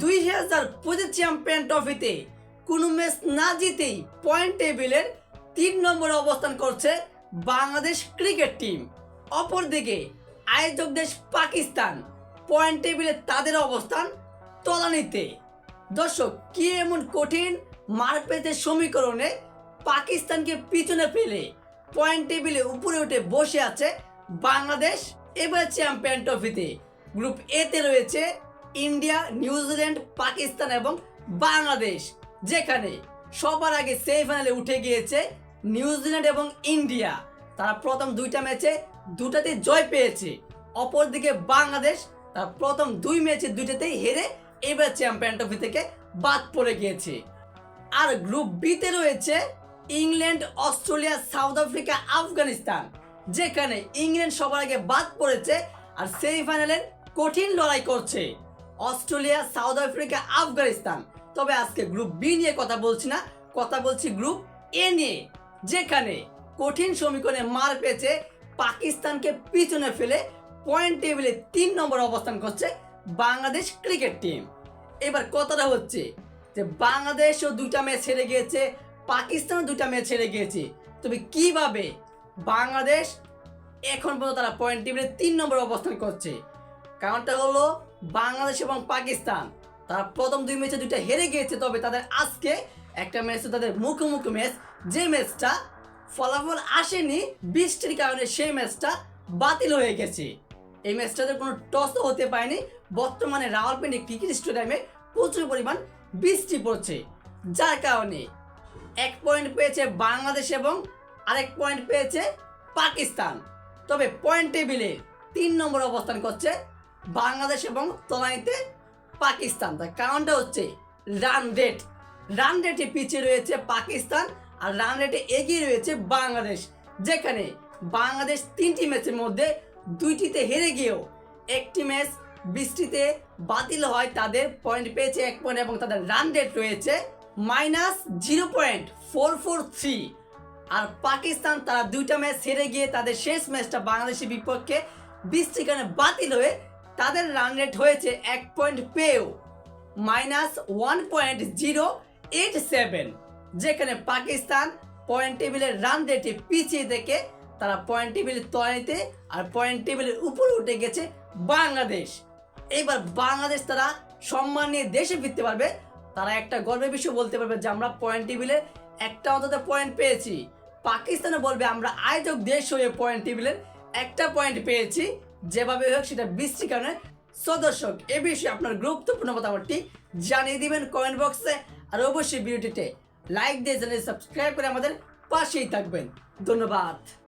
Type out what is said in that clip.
দুই হাজার পঁচিশ চ্যাম্পিয়ন ট্রফিতে কোনো ম্যাচ না জিতেই পয়েন্ট টেবিলের তিন নম্বরে অবস্থান করছে বাংলাদেশ ক্রিকেট টিম অপরদিকে আয়োজক দেশ পাকিস্তান পয়েন্ট টেবিলে তাদের অবস্থান তলানিতে। দর্শক, কি এমন কঠিন মারপেটের সমীকরণে পাকিস্তানকে পিছনে ফেলে পয়েন্ট টেবিলে উপরে উঠে বসে আছে বাংলাদেশ এবার চ্যাম্পিয়ন ট্রফিতে গ্রুপ এতে রয়েছে ইন্ডিয়া নিউজিল্যান্ড পাকিস্তান এবং বাংলাদেশ, যেখানে সবার আগে সেমিফাইনালে উঠে গিয়েছে নিউজিল্যান্ড এবং ইন্ডিয়া। তারা প্রথম দুইটা ম্যাচে দুটাতে জয় পেয়েছে। অপরদিকে বাংলাদেশ, তার প্রথম দুই ম্যাচে দুইটাতেই হেরে এবার চ্যাম্পিয়ন ট্রফি থেকে বাদ পড়ে গিয়েছে। আর গ্রুপ বিতে রয়েছে England, Australia, South Africa, Afghanistan, যেখানে ইংল্যান্ড সবার আগে বাদ পড়েছে আর সেমিফাইনালের কঠিন লড়াই করছে। Australia, South Africa, Afghanistan. তবে আজকে গ্রুপ বি নিয়ে কথা বলছি না, কথা বলছি গ্রুপ এ নিয়ে, যেখানে কঠিন সমীকরণে মার পেয়েছে, পাকিস্তানকে পিছনে ফেলে পয়েন্ট টেবিলে তিন নম্বর অবস্থান করছে বাংলাদেশ ক্রিকেট টিম এবার কথাটা হচ্ছে যে বাংলাদেশও দুইটা ম্যাচ হেরে গিয়েছে, পাকিস্তানও দুইটা ম্যাচ হেরে গিয়েছে। তবে কীভাবে বাংলাদেশ এখন পর্যন্ত তারা পয়েন্ট টেবিলে তিন নম্বর অবস্থান করছে? কারণটা হলো বাংলাদেশ এবং পাকিস্তান। তারা প্রথম দুই ম্যাচে দুইটা হেরে গিয়েছে, তবে তাদের আজকে একটা ম্যাচে তাদের মুখোমুখি ম্যাচ। যে ম্যাচটা ফলাফল আসেনি, বৃষ্টির কারণে সেই ম্যাচটা বাতিল হয়ে গেছে। এই ম্যাচটাতে কোনো টসও হতে পারেনি। বর্তমানে রাওয়ালপিন্ডি ক্রিকেট স্টেডিয়ামে প্রচুর পরিমাণ বৃষ্টি পড়ছে। যার কারণে এক পয়েন্ট পেয়েছে বাংলাদেশ এবং আরেক পয়েন্ট পেয়েছে পাকিস্তান। তবে পয়েন্ট টেবিলে তিন নম্বর অবস্থান করছে বাংলাদেশ এবং তলানিতে পাকিস্তান। তার কারণটা হচ্ছে রান রেট রান রেটে পিছিয়ে রয়েছে পাকিস্তান আর রান রেটে এগিয়ে রয়েছে বাংলাদেশ। যেখানে বাংলাদেশ তিনটি ম্যাচের মধ্যে দুইটিতে হেরে গিয়েও একটি ম্যাচ বৃষ্টিতে বাতিল হয়, তাদের পয়েন্ট পেয়েছে এক পয়েন্ট এবং তাদের রান রেট রয়েছে minus zero point four four three আর পাকিস্তান তারা দুইটা ম্যাচ হেরে গিয়ে তাদের শেষ ম্যাচটা বাংলাদেশের বিপক্ষে বৃষ্টির কারণে বাতিল হয়ে তাদের রান রেট হয়েছে এক পয়েন্ট পেয়েও minus one point zero eight seven যেখানে পাকিস্তান পয়েন্ট টেবিলের রান রেটে পিছিয়ে থেকে তারা পয়েন্ট টেবিলের তলানিতে আর পয়েন্ট টেবিলের উপরে উঠে গেছে বাংলাদেশ। এইবার বাংলাদেশ তারা সম্মান নিয়ে দেশে ফিরতে পারবে, তারা একটা গর্বের বিষয় বলতে পারবে যে আমরা পয়েন্ট টেবিলে একটা অন্তত পয়েন্ট পেয়েছি। পাকিস্তানে বলবে আমরা আয়োজক দেশ হয়ে পয়েন্ট টেবিলের একটা পয়েন্ট পেয়েছি। যেভাবে হোক সেটা বৃষ্টির কারণে। সো দর্শক, এ বিষয়ে আপনার গুরুত্বপূর্ণ মতামতটি জানিয়ে দিবেন কমেন্ট বক্সে আর অবশ্যই ভিডিওটিতে লাইক দিয়ে চ্যানেল সাবস্ক্রাইব করে আমাদের পাশেই থাকবেন। ধন্যবাদ।